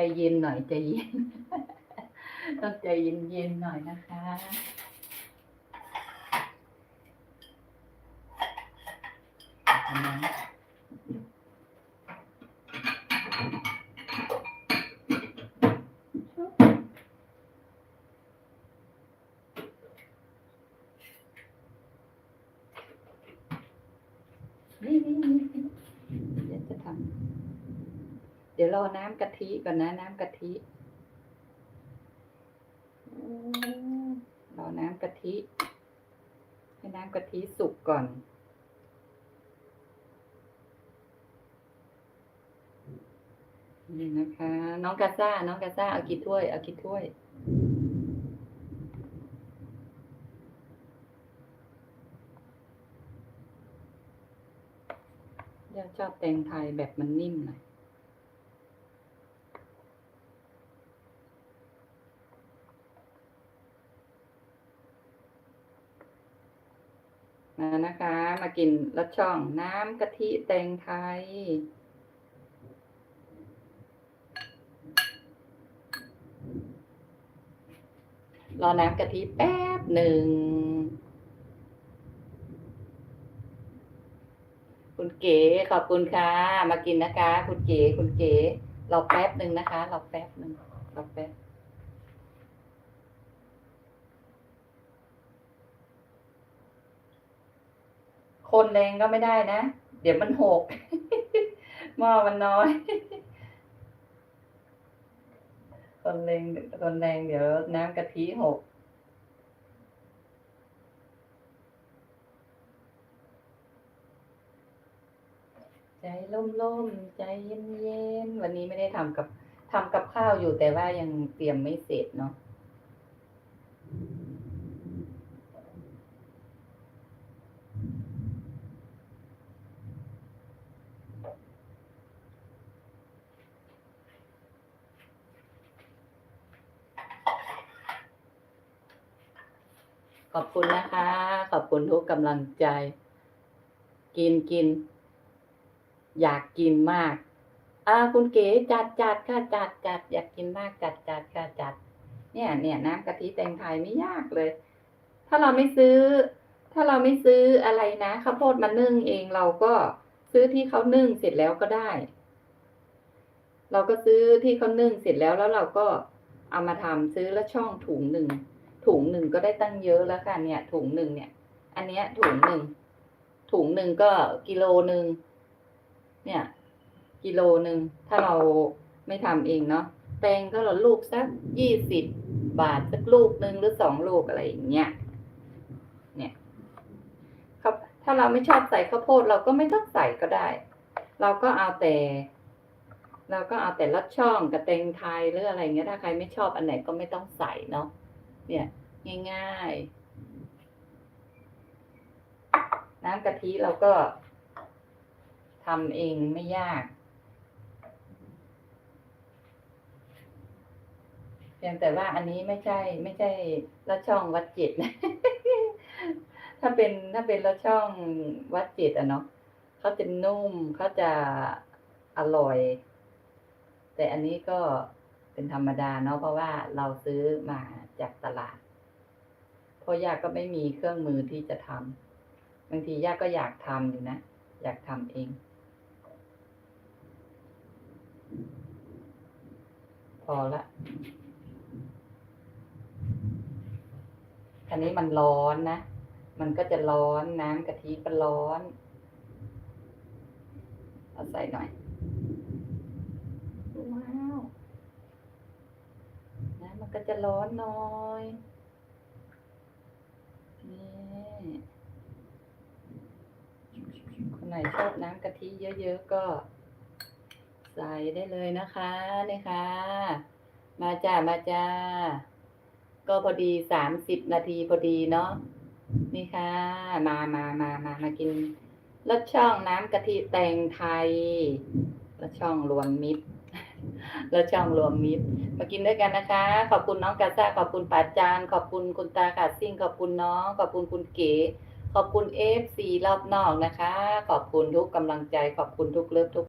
ใจเย็นหน่อยใจเย็น ต้องใจเย็นๆหน่อยนะคะนี่นี่นี่เดี๋ยวจะทำ เดี๋ยวรอน้ำกะทิก่อนนะ น้ำกะทิรอน้ำกะทิ ให้น้ำกะทิสุกก่อน นี่นะคะ น้องกาซ่า น้องกาซ่า เอากี่ถ้วย เอากี่ถ้วยย่าชอบแตงไทยแบบมันนิ่มหน่อย นะคะ มากินรสช่องน้ำกะทิแตงไทยรอน้ำกะทิแป๊บหนึ่ง คุณเก๋ขอบคุณค่ะ มากินนะคะ คุณเก๋คุณเก๋รอแป๊บหนึ่งนะคะรอแป๊บหนึ่งรอแป๊บ คนแรงก็ไม่ได้นะ เดี๋ยวมันหกหม้อมันน้อย คนแรงคนแรงเดี๋ยวน้ำกะทิหกใจล่มๆใจเย็นๆวันนี้ไม่ได้ทำกับทำกับข้าวอยู่แต่ว่ายังเตรียมไม่เสร็จเนาะ ขอบคุณนะคะ ขอบคุณทุกกำลังใจ กินกิน อยากกินมาก อ่า คุณเก๋จัดจัดค่ะจัดจัดอยากกินมากจัดจัดค่ะจัด เนี่ยเนี่ยน้ำกะทิแตงไทยไม่ยากเลย ถ้าเราไม่ซื้อ ถ้าเราไม่ซื้ออะไรนะข้าวโพดมานึ่งเองเราก็ซื้อที่เขานึ่งเสร็จแล้วก็ได้ เราก็ซื้อที่เขานึ่งเสร็จแล้วแล้วเราก็เอามาทำซื้อแล้วช่องถุงหนึ่ง ถุงหนึ่งก็ได้ตั้งเยอะแล้วค่ะเนี่ย ถุงหนึ่งเนี่ย อันเนี้ยถุงหนึ่งถุงหนึ่งก็กิโลหนึ่งเนี่ย กิโลหนึ่งถ้าเราไม่ทำเองเนาะแตงก็เราลูกสักยี่สิบบาทสักลูกหนึ่งหรือสองลูกอะไรอย่างเงี้ยเนี่ยครับถ้าเราไม่ชอบใส่ข้าวโพดเราก็ไม่ต้องใส่ก็ได้ เราก็เอาแต่ เราก็เอาแต่ลอดช่องกับแตงไทยหรืออะไรเงี้ยถ้าใครไม่ชอบอันไหนก็ไม่ต้องใส่เนาะ เนี่ยง่ายๆ น้ำกะทิเราก็ทำเองไม่ยากเพียงแต่ว่าอันนี้ไม่ใช่ ไม่ใช่ละช่องวัดจิตนะถ้าเป็นถ้าเป็นละช่องวัดจิตอะเนาะเขาจะนุ่มเขาจะอร่อย แต่อันนี้ก็ เป็นธรรมดาเนาะเพราะว่าเราซื้อมาจากตลาดเพราะย่าก็ไม่มีเครื่องมือที่จะทำบางทีย่าก็อยากทำอยู่นะ อยากทำเอง พอละอันนี้มันร้อนนะ มันก็จะร้อนน้ำกะทิก็ร้อน เอาใส่หน่อย ว้าวน้ำมันก็ จะร้อนน่อยนี่คนไหนชอบน้ำกะทิเยอะๆก็ใส่ได้เลยนะคะนี่ค่ะ มาจ้ามาจ้า ก็พอดีสามสิบนาทีพอดีเนาะนี่ค่ะ มามามามามากินรสช่องน้ำกะทิแตงไทยรสช่องรวมมิตร รสช่องรวมมิตร มากินด้วยกันนะคะ ขอบคุณน้องกาซ่าขอบคุณป่าจานขอบคุณคุณตาขาซิ่ง ขอบคุณน้อง ขอบคุณคุณเก๋ ขอบคุณเอฟซีรอบนอกนะคะ ขอบคุณทุกกำลังใจ ขอบคุณทุกเลิฟทุก